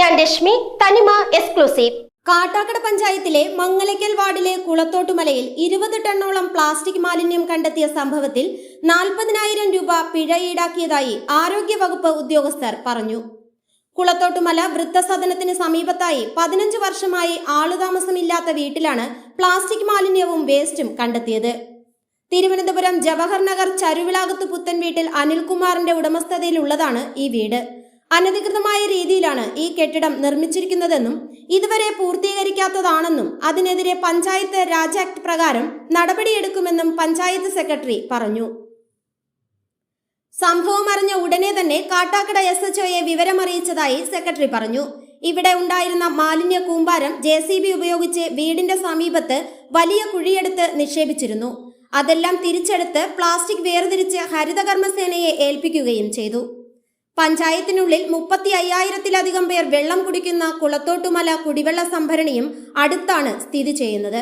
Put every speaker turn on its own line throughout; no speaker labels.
രശ്മി തനിമ എക്സ്ക്ലൂസീവ്
കാട്ടാക്കട പഞ്ചായത്തിലെ മംഗലയ്ക്കൽ വാർഡിലെ കുളത്തോട്ടുമലയിൽ ഇരുപത് ടണ്ണോളം പ്ലാസ്റ്റിക് മാലിന്യം കണ്ടെത്തിയ സംഭവത്തിൽ നാൽപ്പതിനായിരം രൂപ പിഴ ഈടാക്കിയതായി ആരോഗ്യവകുപ്പ് ഉദ്യോഗസ്ഥർ പറഞ്ഞു. കുളത്തോട്ടുമല വൃദ്ധസദനത്തിന് സമീപത്തായി പതിനഞ്ച് വർഷമായി ആളുതാമസമില്ലാത്ത വീട്ടിലാണ് പ്ലാസ്റ്റിക് മാലിന്യവും വേസ്റ്റും കണ്ടെത്തിയത്. തിരുവനന്തപുരം ജവഹർ നഗർ ചരുവിളാകത്ത് പുത്തൻ വീട്ടിൽ അനിൽകുമാറിന്റെ ഉടമസ്ഥതയിലുള്ളതാണ് ഈ വീട്. അനധികൃതമായ രീതിയിലാണ് ഈ കെട്ടിടം നിർമ്മിച്ചിരിക്കുന്നതെന്നും ഇതുവരെ പൂർത്തീകരിക്കാത്തതാണെന്നും അതിനെതിരെ പഞ്ചായത്ത് രാജ് ആക്ട് പ്രകാരം നടപടിയെടുക്കുമെന്നും പഞ്ചായത്ത് സെക്രട്ടറി പറഞ്ഞു. സംഭവം അറിഞ്ഞ ഉടനെ തന്നെ കാട്ടാക്കട എസ് എച്ച് ഒയെ വിവരമറിയിച്ചതായി സെക്രട്ടറി പറഞ്ഞു. ഇവിടെ ഉണ്ടായിരുന്ന മാലിന്യ കൂമ്പാരം ജെ സി ബി ഉപയോഗിച്ച് വീടിന്റെ സമീപത്ത് വലിയ കുഴിയെടുത്ത് നിക്ഷേപിച്ചിരുന്നു. അതെല്ലാം തിരിച്ചെടുത്ത് പ്ലാസ്റ്റിക് വേർതിരിച്ച് ഹരിതകർമ്മസേനയെ ഏൽപ്പിക്കുകയും ചെയ്തു. പഞ്ചായത്തിനുള്ളിൽ മുപ്പത്തി അയ്യായിരത്തിലധികം പേർ വെള്ളം കുടിക്കുന്ന കുളത്തോട്ടുമല കുടിവെള്ള സംഭരണിയും അടുത്താണ് സ്ഥിതി ചെയ്യുന്നത്.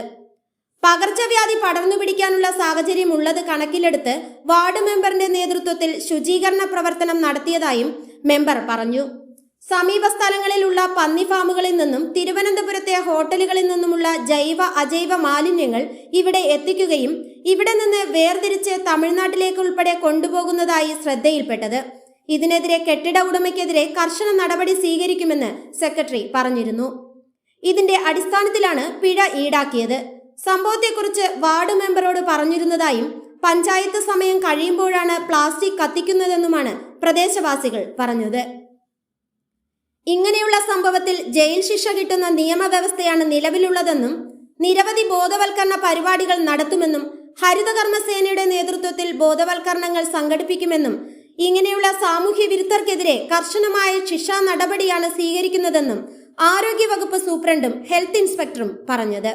പകർച്ചവ്യാധി പടർന്നു പിടിക്കാനുള്ള സാഹചര്യം ഉള്ളത് കണക്കിലെടുത്ത് വാർഡ് മെമ്പറിന്റെ നേതൃത്വത്തിൽ ശുചീകരണ പ്രവർത്തനം നടത്തിയതായും മെമ്പർ പറഞ്ഞു. സമീപ സ്ഥലങ്ങളിലുള്ള പന്നി ഫാമുകളിൽ നിന്നും തിരുവനന്തപുരത്തെ ഹോട്ടലുകളിൽ നിന്നുമുള്ള ജൈവ അജൈവ മാലിന്യങ്ങൾ ഇവിടെ എത്തിക്കുകയും ഇവിടെ നിന്ന് വേർതിരിച്ച് തമിഴ്നാട്ടിലേക്ക് ഉൾപ്പെടെ കൊണ്ടുപോകുന്നതായി ശ്രദ്ധയിൽപ്പെട്ടത്. ഇതിനെതിരെ കെട്ടിട ഉടമയ്ക്കെതിരെ കർശന നടപടി സ്വീകരിക്കുമെന്ന് സെക്രട്ടറി പറഞ്ഞിരുന്നു. ഇതിന്റെ അടിസ്ഥാനത്തിലാണ് പിഴ ഈടാക്കിയത്. സംഭവത്തെക്കുറിച്ച് വാർഡ് മെമ്പറോട് പറഞ്ഞിരുന്നതായും പഞ്ചായത്ത് സമയം കഴിയുമ്പോഴാണ് പ്ലാസ്റ്റിക് കത്തിക്കുന്നതെന്നുമാണ് പ്രദേശവാസികൾ പറഞ്ഞത്. ഇങ്ങനെയുള്ള സംഭവത്തിൽ ജയിൽ ശിക്ഷ കിട്ടുന്ന നിയമവ്യവസ്ഥയാണ് നിലവിലുള്ളതെന്നും നിരവധി ബോധവൽക്കരണ പരിപാടികൾ നടത്തുമെന്നും ഹരിതകർമ്മസേനയുടെ നേതൃത്വത്തിൽ ബോധവൽക്കരണങ്ങൾ സംഘടിപ്പിക്കുമെന്നും ഇങ്ങനെയുള്ള സാമൂഹ്യ വിരുദ്ധർക്കെതിരെ കർശനമായ ശിക്ഷാ നടപടിയാണ് സ്വീകരിക്കുന്നതെന്നും ആരോഗ്യവകുപ്പ് സൂപ്രണ്ടും ഹെൽത്ത് ഇൻസ്പെക്ടറും പറഞ്ഞത്.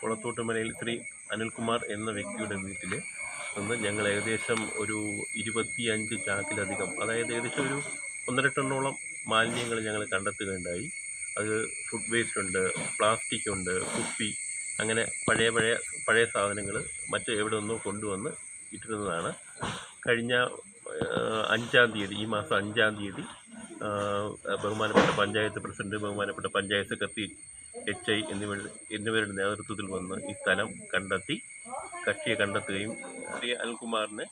കുളത്തൂട്ടുമലയിൽ ശ്രീ അനിൽകുമാർ എന്ന വ്യക്തിയുടെ വീട്ടിൽ നിന്ന് ഞങ്ങൾ ഏകദേശം ഒരു ഇരുപത്തിയഞ്ച് ചാക്കിലധികം അതായത് ഏകദേശം ഒരു ഒന്നര ടണ്ണോളം മാലിന്യങ്ങൾ ഞങ്ങൾ കണ്ടെത്തുകയുണ്ടായി. അത് ഫുഡ് വേസ്റ്റ് ഉണ്ട് പ്ലാസ്റ്റിക് ഉണ്ട് കുപ്പി അങ്ങനെ പഴയ പഴയ പഴയ സാധനങ്ങൾ മറ്റ് എവിടെ നിന്നോ കൊണ്ടുവന്ന് ഇട്ടിരുന്നതാണ്. കഴിഞ്ഞ അഞ്ചാം തീയതി ഈ മാസം അഞ്ചാം തീയതി ബഹുമാനപ്പെട്ട പഞ്ചായത്ത് പ്രസിഡന്റ് ബഹുമാനപ്പെട്ട പഞ്ചായത്ത് സെക്രട്ടറി എച്ച് ഐ എന്നിവർ എന്നിവരുടെ നേതൃത്വത്തിൽ വന്ന് ഈ സ്ഥലം കണ്ടെത്തി കക്ഷിയെ കണ്ടെത്തുകയും ശ്രീ അനിൽകുമാറിന്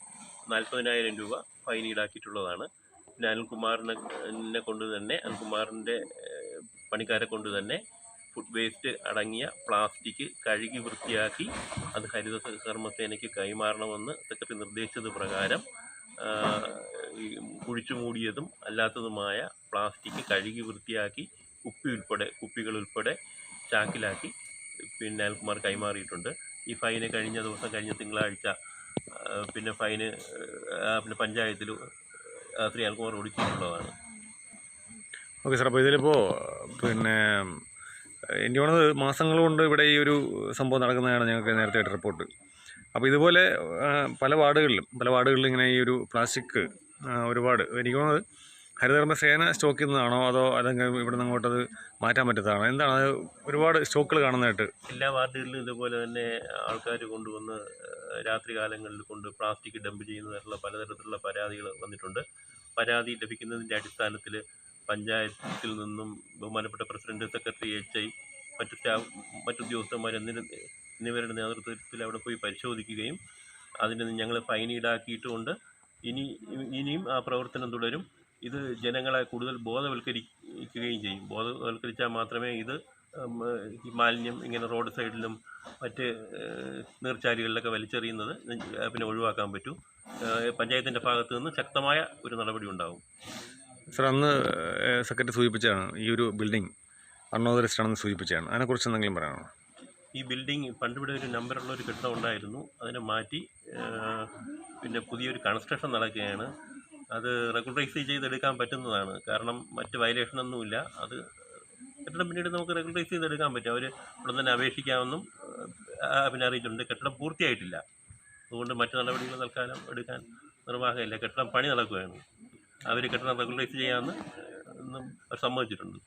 നാൽപ്പതിനായിരം രൂപ ഫൈൻ ഈടാക്കിയിട്ടുള്ളതാണ്. പിന്നെ അനിൽകുമാറിനെ കൊണ്ട് തന്നെ അനിൽകുമാറിന്റെ പണിക്കാരെ കൊണ്ട് തന്നെ ഫുഡ് വേസ്റ്റ് അടങ്ങിയ പ്ലാസ്റ്റിക് കഴുകി വൃത്തിയാക്കി അത് ഹരിത കർമ്മസേനയ്ക്ക് കൈമാറണമെന്ന് സെക്രട്ടറി നിർദ്ദേശിച്ചത് പ്രകാരം കുഴിച്ചു മൂടിയതും അല്ലാത്തതുമായ പ്ലാസ്റ്റിക് കഴുകി വൃത്തിയാക്കി കുപ്പി ഉൾപ്പെടെ കുപ്പികൾ ഉൾപ്പെടെ ചാക്കിലാക്കി പിന്നെ അൽകുമാർ കൈമാറിയിട്ടുണ്ട്. ഈ ഫൈന് കഴിഞ്ഞ ദിവസം കഴിഞ്ഞ തിങ്കളാഴ്ച പിന്നെ ഫൈന് പിന്നെ പഞ്ചായത്തിൽ ശ്രീ അൽകുമാർ ഓടിച്ചിട്ടുള്ളതാണ്.
ഓക്കെ സാർ അപ്പോൾ ഇതിലിപ്പോൾ പിന്നെ എനിക്ക് തോന്നുന്നത് മാസങ്ങൾ കൊണ്ട് ഇവിടെ ഈ ഒരു സംഭവം നടക്കുന്നതാണ് ഞങ്ങൾക്ക് നേരത്തെ റിപ്പോർട്ട്. അപ്പോൾ ഇതുപോലെ പല വാർഡുകളിലും പല വാർഡുകളിലും ഇങ്ങനെ ഈ ഒരു പ്ലാസ്റ്റിക് ഒരുപാട് എനിക്ക് തോന്നുന്നത് ഹരിതകർമ്മ സേന സ്റ്റോക്ക് ചെയ്യുന്നതാണോ അതോ അല്ലെങ്കിൽ ഇവിടെ നിന്ന് അങ്ങോട്ടത് മാറ്റാൻ പറ്റത്തതാണോ? എന്താണ് അത് ഒരുപാട് സ്റ്റോക്കുകൾ കാണുന്നതായിട്ട്?
എല്ലാ വാർഡുകളിലും ഇതുപോലെ തന്നെ ആൾക്കാർ കൊണ്ടുവന്ന് രാത്രി കാലങ്ങളിൽ കൊണ്ട് പ്ലാസ്റ്റിക് ഡംപ് ചെയ്യുന്നതായിട്ടുള്ള പലതരത്തിലുള്ള പരാതികൾ വന്നിട്ടുണ്ട്. പരാതി ലഭിക്കുന്നതിന്റെ അടിസ്ഥാനത്തിൽ പഞ്ചായത്തിൽ നിന്നും ബഹുമാനപ്പെട്ട പ്രസിഡന്റ് സെക്രട്ടറി എച്ച് ഐ മറ്റു സ്റ്റാഫ് മറ്റുദ്യോഗസ്ഥന്മാർ എന്നിവ എന്നിവരുടെ നേതൃത്വത്തിൽ അവിടെ പോയി പരിശോധിക്കുകയും അതിന് ഞങ്ങൾ ഫൈൻ ഈടാക്കിയിട്ടുമുണ്ട് ഇനി ഇനിയും ആ പ്രവർത്തനം തുടരും. ഇത് ജനങ്ങളെ കൂടുതൽ ബോധവൽക്കരിക്കുകയും ചെയ്യും. ബോധവൽക്കരിച്ചാൽ മാത്രമേ ഇത് മാലിന്യം ഇങ്ങനെ റോഡ് സൈഡിലും മറ്റ് നീർച്ചാലികളിലൊക്കെ വലിച്ചെറിയുന്നത് പിന്നെ ഒഴിവാക്കാൻ പറ്റൂ. പഞ്ചായത്തിന്റെ ഭാഗത്തു നിന്ന് ശക്തമായ ഒരു നടപടി ഉണ്ടാകും
സാർ അന്ന് സെക്രട്ടറി സൂചിപ്പിച്ചാണ് ഈ ഒരു ബിൽഡിംഗ് അൺഓതറൈസ്ഡ് സൂചിപ്പിച്ചാണ് അതിനെക്കുറിച്ച് എന്തെങ്കിലും പറയാമോ
ഈ ബിൽഡിംഗ് പണ്ട് ഇവിടെ ഒരു നമ്പറുള്ള ഒരു കെട്ടിടം ഉണ്ടായിരുന്നു. അതിനെ മാറ്റി പിന്നെ പുതിയൊരു കൺസ്ട്രക്ഷൻ നടക്കുകയാണ്. അത് റെഗുലറൈസ് ചെയ്തെടുക്കാൻ പറ്റുന്നതാണ്. കാരണം മറ്റ് വയലേഷൻ ഒന്നുമില്ല. അത് കെട്ടിടം പിന്നീട് നമുക്ക് റെഗുലറൈസ് ചെയ്തെടുക്കാൻ പറ്റും. അവർ ഇവിടെ തന്നെ അപേക്ഷിക്കാമെന്നും പിന്നെ അറിയിച്ചിട്ടുണ്ട്. കെട്ടിടം പൂർത്തിയായിട്ടില്ല. അതുകൊണ്ട് മറ്റ് നടപടികൾ തൽക്കാലം എടുക്കാൻ നിർവാഹമില്ല. കെട്ടിടം പണി നടക്കുകയാണ്. അവർ കെട്ടിടം റെഗുലറൈസ് ചെയ്യാമെന്ന് സമ്മതിച്ചിട്ടുണ്ട്.